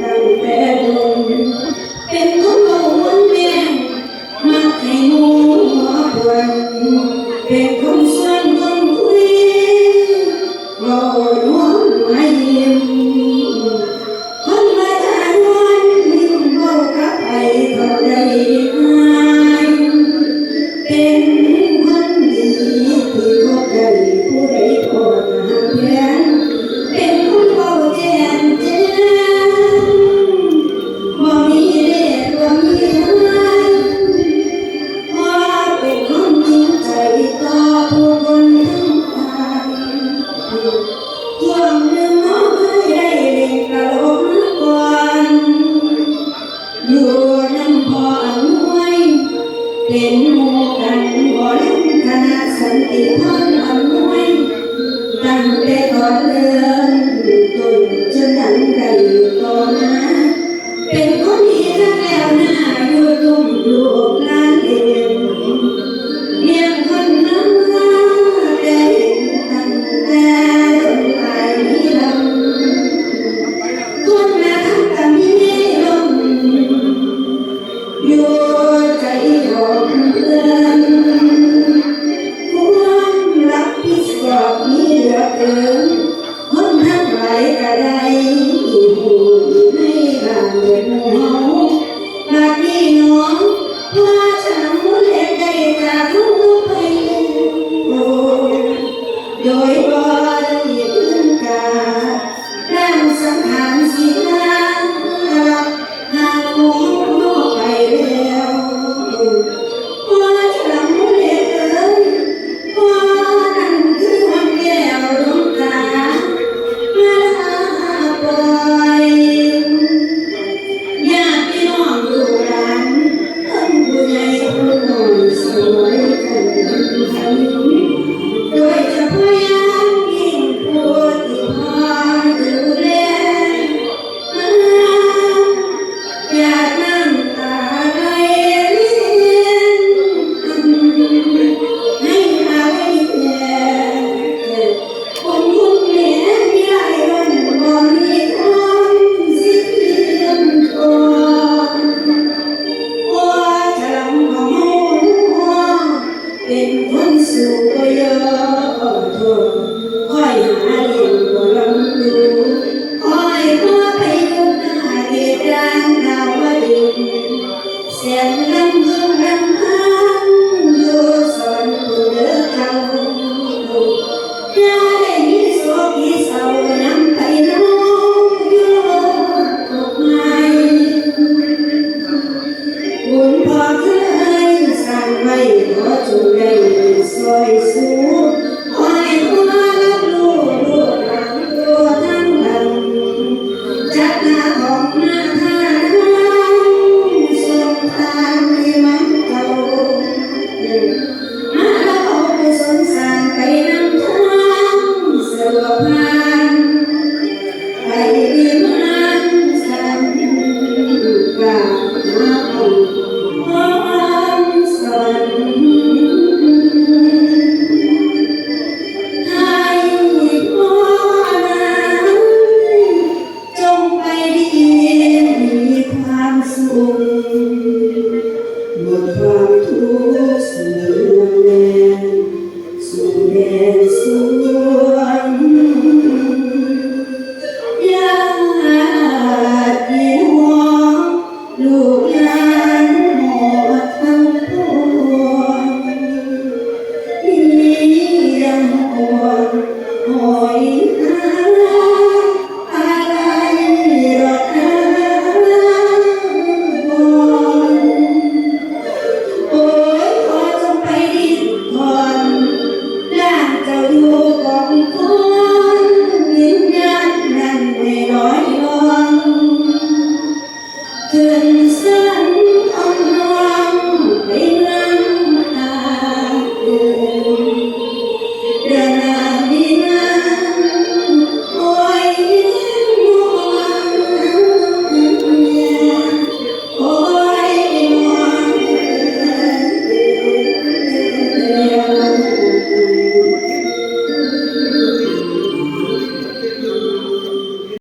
தருமே เป็นคนดีจังแล้วนะอยู่ตุ้มลูกลนเอง Yo เป็นคนสูงก็ยอดทนคอยหาเลี้ยงก็ลำดูคอยมาไปทุกหาเกตร้างดาวดินเสียงลำเพิ่งลำเ